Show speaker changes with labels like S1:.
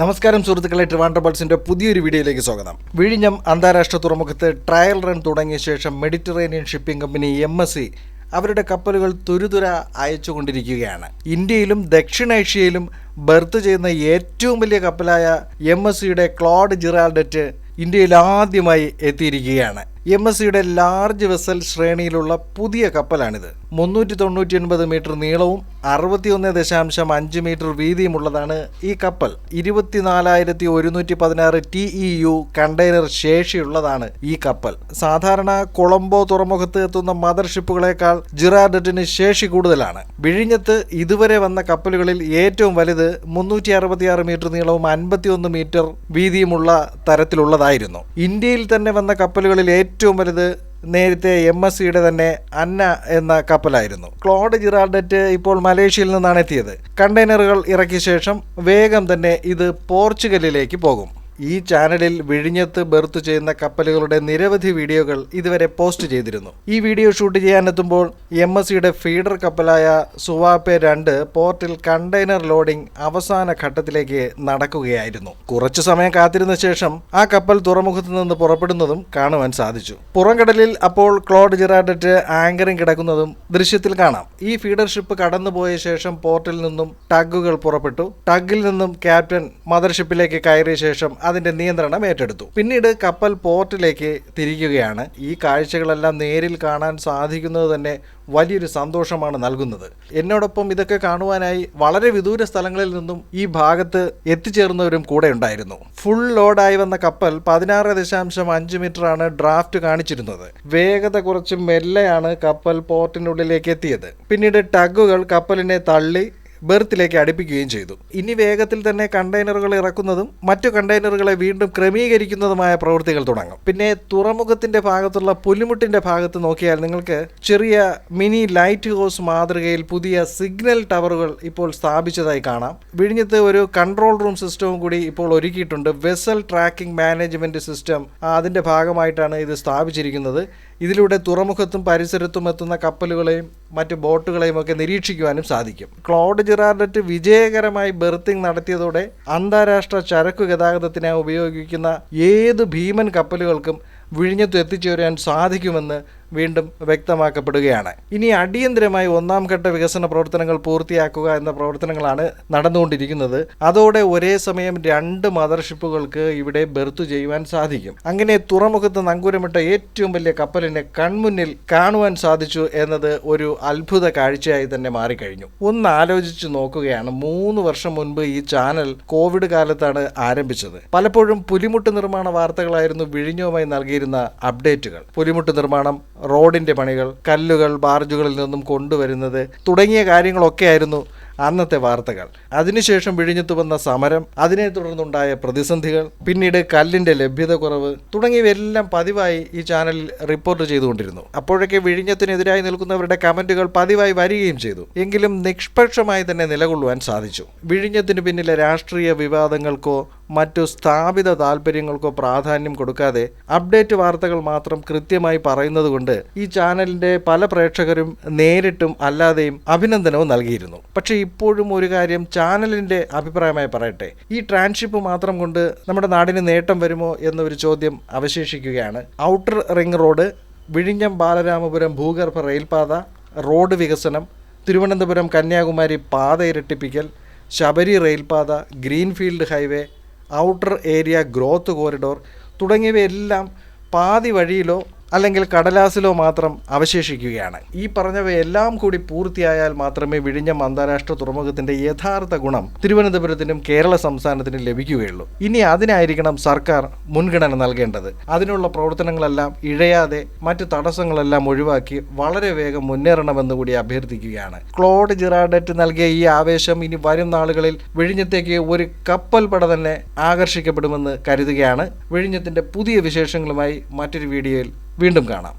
S1: നമസ്കാരം സുഹൃത്തുക്കളെ ട്രിവാൻഡ്ര ബൾസിന്റെ പുതിയൊരു വീഡിയോയിലേക്ക് സ്വാഗതം. വിഴിഞ്ഞം അന്താരാഷ്ട്ര തുറമുഖത്ത് ട്രയൽ റൺ തുടങ്ങിയ ശേഷം Mediterranean shipping company M S C അവരുടെ കപ്പലുകൾ തുരുതുര അയച്ചുകൊണ്ടിരിക്കുകയാണ്. ഇന്ത്യയിലും ദക്ഷിണേഷ്യയിലും ബർത്ത് ചെയ്യുന്ന ഏറ്റവും വലിയ കപ്പലായ എം എസ് സിയുടെ ക്ലോഡ് ജിറാൽഡറ്റ് ഇന്ത്യയിൽ ആദ്യമായി എത്തിയിരിക്കുകയാണ്. എം എസ് സിയുടെ ലാർജ് വെസൽ ശ്രേണിയിലുള്ള പുതിയ കപ്പലാണിത്. മുന്നൂറ്റി തൊണ്ണൂറ്റി ഒൻപത് മീറ്റർ നീളവും അറുപത്തിയൊന്ന് ദശാംശം അഞ്ച് മീറ്റർ വീതിയുമുള്ളതാണ് ഈ കപ്പൽ. ഇരുപത്തിനാലായിരത്തി ഒരുന്നൂറ്റി പതിനാറ് ടി ഇ യു കണ്ടെയ്നർ ശേഷിയുള്ളതാണ് ഈ കപ്പൽ. സാധാരണ കൊളംബോ തുറമുഖത്ത് എത്തുന്ന മദർഷിപ്പുകളെക്കാൾ ജിറാഡറ്റിന് ശേഷി കൂടുതലാണ്. വിഴിഞ്ഞത്ത് ഇതുവരെ വന്ന കപ്പലുകളിൽ ഏറ്റവും വലുത് മുന്നൂറ്റി അറുപത്തിയാറ് മീറ്റർ നീളവും അൻപത്തിയൊന്ന് മീറ്റർ വീതിയുമുള്ള തരത്തിലുള്ളതായിരുന്നു. ഇന്ത്യയിൽ തന്നെ വന്ന കപ്പലുകളിൽ ഏറ്റവും വലുത് നേരത്തെ എം എസ് സിയുടെ തന്നെ അന്ന എന്ന കപ്പലായിരുന്നു. ക്ലോഡ് ജിറാർഡറ്റ് ഇപ്പോൾ മലേഷ്യയിൽ നിന്നാണ് എത്തിയത്. കണ്ടെയ്നറുകൾ ഇറക്കിയ ശേഷം വേഗം തന്നെ ഇത് പോർച്ചുഗലിലേക്ക് പോകും. ഈ ചാനലിൽ വിഴിഞ്ഞത്ത് ബെർത്ത് ചെയ്യുന്ന കപ്പലുകളുടെ നിരവധി വീഡിയോകൾ ഇതുവരെ പോസ്റ്റ് ചെയ്തിരുന്നു. ഈ വീഡിയോ ഷൂട്ട് ചെയ്യാനെത്തുമ്പോൾ എം എസ് സിയുടെ ഫീഡർ കപ്പലായ സുവാപ്പെ രണ്ട് പോർട്ടിൽ കണ്ടെയ്നർ ലോഡിംഗ് അവസാന ഘട്ടത്തിലേക്ക് നടക്കുകയായിരുന്നു. കുറച്ചു സമയം കാത്തിരുന്ന ശേഷം ആ കപ്പൽ തുറമുഖത്ത് നിന്ന് പുറപ്പെടുന്നതും കാണുവാൻ സാധിച്ചു. പുറംകടലിൽ അപ്പോൾ ക്ലോഡ് ജിറാഡറ്റ് ആങ്കറിംഗ് കിടക്കുന്നതും ദൃശ്യത്തിൽ കാണാം. ഈ ഫീഡർ ഷിപ്പ് കടന്നുപോയ ശേഷം പോർട്ടിൽ നിന്നും ടഗുകൾ പുറപ്പെട്ടു. ടഗിൽ നിന്നും ക്യാപ്റ്റൻ മദർഷിപ്പിലേക്ക് കയറിയ ശേഷം അതിന്റെ നിയന്ത്രണം ഏറ്റെടുത്തു. പിന്നീട് കപ്പൽ പോർട്ടിലേക്ക് തിരിക്കുകയാണ് ഈ കാഴ്ചകളെല്ലാം നേരിൽ കാണാൻ സാധിക്കുന്നത് തന്നെ വലിയൊരു സന്തോഷമാണ് നൽകുന്നത്. എന്നോടൊപ്പം ഇതൊക്കെ കാണുവാനായി വളരെ വിദൂര സ്ഥലങ്ങളിൽ നിന്നും ഈ ഭാഗത്ത് എത്തിച്ചേർന്നവരും കൂടെ ഉണ്ടായിരുന്നു. ഫുൾ ലോഡായി വന്ന കപ്പൽ പതിനാറ് ദശാംശം അഞ്ച് മീറ്ററാണ് ഡ്രാഫ്റ്റ് കാണിച്ചിരുന്നത്. വേഗത കുറച്ച് മെല്ലെയാണ് കപ്പൽ പോർട്ടിനുള്ളിലേക്ക് എത്തിയത്. പിന്നീട് ടഗുകൾ കപ്പലിനെ തള്ളി ബെർത്തിലേക്ക് അടുപ്പിക്കുകയും ചെയ്തു. ഇനി വേഗത്തിൽ തന്നെ കണ്ടെയ്നറുകൾ ഇറക്കുന്നതും മറ്റു കണ്ടെയ്നറുകളെ വീണ്ടും ക്രമീകരിക്കുന്നതുമായ പ്രവൃത്തികൾ തുടങ്ങും. പിന്നെ തുറമുഖത്തിന്റെ ഭാഗത്തുള്ള പുലിമുട്ടിന്റെ ഭാഗത്ത് നോക്കിയാൽ നിങ്ങൾക്ക് ചെറിയ മിനി ലൈറ്റ് ഹൗസ് മാതൃകയിൽ പുതിയ സിഗ്നൽ ടവറുകൾ ഇപ്പോൾ സ്ഥാപിച്ചതായി കാണാം. വിഴിഞ്ഞത്ത് ഒരു കൺട്രോൾ റൂം സിസ്റ്റവും കൂടി ഇപ്പോൾ ഒരുക്കിയിട്ടുണ്ട്. വെസൽ ട്രാക്കിംഗ് മാനേജ്മെന്റ് സിസ്റ്റം അതിന്റെ ഭാഗമായിട്ടാണ് ഇത് സ്ഥാപിച്ചിരിക്കുന്നത്. ഇതിലൂടെ തുറമുഖത്തും പരിസരത്തും എത്തുന്ന കപ്പലുകളെയും മറ്റ് ബോട്ടുകളെയും ഒക്കെ നിരീക്ഷിക്കുവാനും സാധിക്കും. ക്ലോഡ് ജിറാർഡറ്റ് വിജയകരമായി ബെർത്തിങ് നടത്തിയതോടെ അന്താരാഷ്ട്ര ചരക്കു ഗതാഗതത്തിനായി ഉപയോഗിക്കുന്ന ഏത് ഭീമൻ കപ്പലുകൾക്കും വിഴിഞ്ഞത്ത് എത്തിച്ചേരാൻ സാധിക്കുമെന്ന് വീണ്ടും വ്യക്തമാക്കപ്പെടുകയാണ്. ഇനി അടിയന്തരമായി ഒന്നാം ഘട്ട വികസന പ്രവർത്തനങ്ങൾ പൂർത്തിയാക്കുക എന്ന പ്രവർത്തനങ്ങളാണ് നടന്നുകൊണ്ടിരിക്കുന്നത്. അതോടെ ഒരേ സമയം രണ്ട് മദർഷിപ്പുകൾക്ക് ഇവിടെ ബെർത്ത് ചെയ്യുവാൻ സാധിക്കും. അങ്ങനെ തുറമുഖത്ത് നങ്കൂരമിട്ട ഏറ്റവും വലിയ കപ്പലിനെ കൺമുന്നിൽ കാണുവാൻ സാധിച്ചു എന്നത് ഒരു അത്ഭുത കാഴ്ചയായി തന്നെ മാറിക്കഴിഞ്ഞു. ഒന്ന് ആലോചിച്ച് നോക്കുകയാണ്. മൂന്ന് വർഷം മുൻപ് ഈ ചാനൽ കോവിഡ് കാലത്താണ് ആരംഭിച്ചത്. പലപ്പോഴും പുലിമുട്ട് നിർമ്മാണ വാർത്തകളായിരുന്നു വിഴിഞ്ഞവുമായി നൽകിയിരുന്ന അപ്ഡേറ്റുകൾ. പുലിമുട്ട് നിർമ്മാണം റോഡിന്റെ പണികൾ കല്ലുകൾ ബാർജുകളിൽ നിന്നും കൊണ്ടുവരുന്നത് തുടങ്ങിയ കാര്യങ്ങളൊക്കെയായിരുന്നു അന്നത്തെ വാർത്തകൾ. അതിനുശേഷം വിഴിഞ്ഞത്ത് വന്ന സമരം അതിനെ തുടർന്നുണ്ടായ പ്രതിസന്ധികൾ പിന്നീട് കല്ലിന്റെ ലഭ്യത കുറവ് തുടങ്ങിയവയെല്ലാം പതിവായി ഈ ചാനലിൽ റിപ്പോർട്ട് ചെയ്തുകൊണ്ടിരുന്നു. അപ്പോഴൊക്കെ വിഴിഞ്ഞത്തിനെതിരായി നിൽക്കുന്നവരുടെ കമന്റുകൾ പതിവായി വരികയും ചെയ്തു. എങ്കിലും നിഷ്പക്ഷമായി തന്നെ നിലകൊള്ളുവാൻ സാധിച്ചു. വിഴിഞ്ഞത്തിന് പിന്നിലെ രാഷ്ട്രീയ വിവാദങ്ങൾക്കോ മറ്റു സ്ഥാപിത താല്പര്യങ്ങൾക്കോ പ്രാധാന്യം കൊടുക്കാതെ അപ്ഡേറ്റ് വാർത്തകൾ മാത്രം കൃത്യമായി പറയുന്നതുകൊണ്ട് ഈ ചാനലിന്റെ പല പ്രേക്ഷകരും നേരിട്ടും അല്ലാതെയും അഭിനന്ദനവും നൽകിയിരുന്നു. പക്ഷേ ഇപ്പോഴും ഒരു കാര്യം ചാനലിന്റെ അഭിപ്രായമായി പറയട്ടെ. ഈ ട്രാൻഷിപ്പ് മാത്രം കൊണ്ട് നമ്മുടെ നാടിന് നേട്ടം വരുമോ എന്നൊരു ചോദ്യം അവശേഷിക്കുകയാണ്. ഔട്ടർ റിംഗ് റോഡ് വിഴിഞ്ഞം ബാലരാമപുരം ഭൂഗർഭ റെയിൽപാത റോഡ് വികസനം തിരുവനന്തപുരം കന്യാകുമാരി പാത ഇരട്ടിപ്പിക്കൽ Sabari റെയിൽപാത greenfield highway outer area growth corridor തുടങ്ങിയവയെല്ലാം പാതി വഴിയിലോ അല്ലെങ്കിൽ കടലാസിലോ മാത്രം അവശേഷിക്കുകയാണ്. ഈ പറഞ്ഞവയെല്ലാം കൂടി പൂർത്തിയായാൽ മാത്രമേ വിഴിഞ്ഞം അന്താരാഷ്ട്ര തുറമുഖത്തിന്റെ യഥാർത്ഥ ഗുണം തിരുവനന്തപുരത്തിനും കേരള സംസ്ഥാനത്തിനും ലഭിക്കുകയുള്ളൂ. ഇനി അതിനായിരിക്കണം സർക്കാർ മുൻഗണന നൽകേണ്ടത്. അതിനുള്ള പ്രവർത്തനങ്ങളെല്ലാം ഇഴയാതെ മറ്റു തടസ്സങ്ങളെല്ലാം ഒഴിവാക്കി വളരെ വേഗം മുന്നേറണമെന്ന് കൂടി അഭ്യർത്ഥിക്കുകയാണ്. ക്ലോഡ് ജിറാഡറ്റ് നൽകിയ ഈ ആവേശം ഇനി വരും നാളുകളിൽ വിഴിഞ്ഞത്തേക്ക് ഒരു കപ്പൽ പട തന്നെ ആകർഷിക്കപ്പെടുമെന്ന് കരുതുകയാണ്. വിഴിഞ്ഞത്തിന്റെ പുതിയ വിശേഷങ്ങളുമായി മറ്റൊരു വീഡിയോയിൽ വീണ്ടും കാണാം.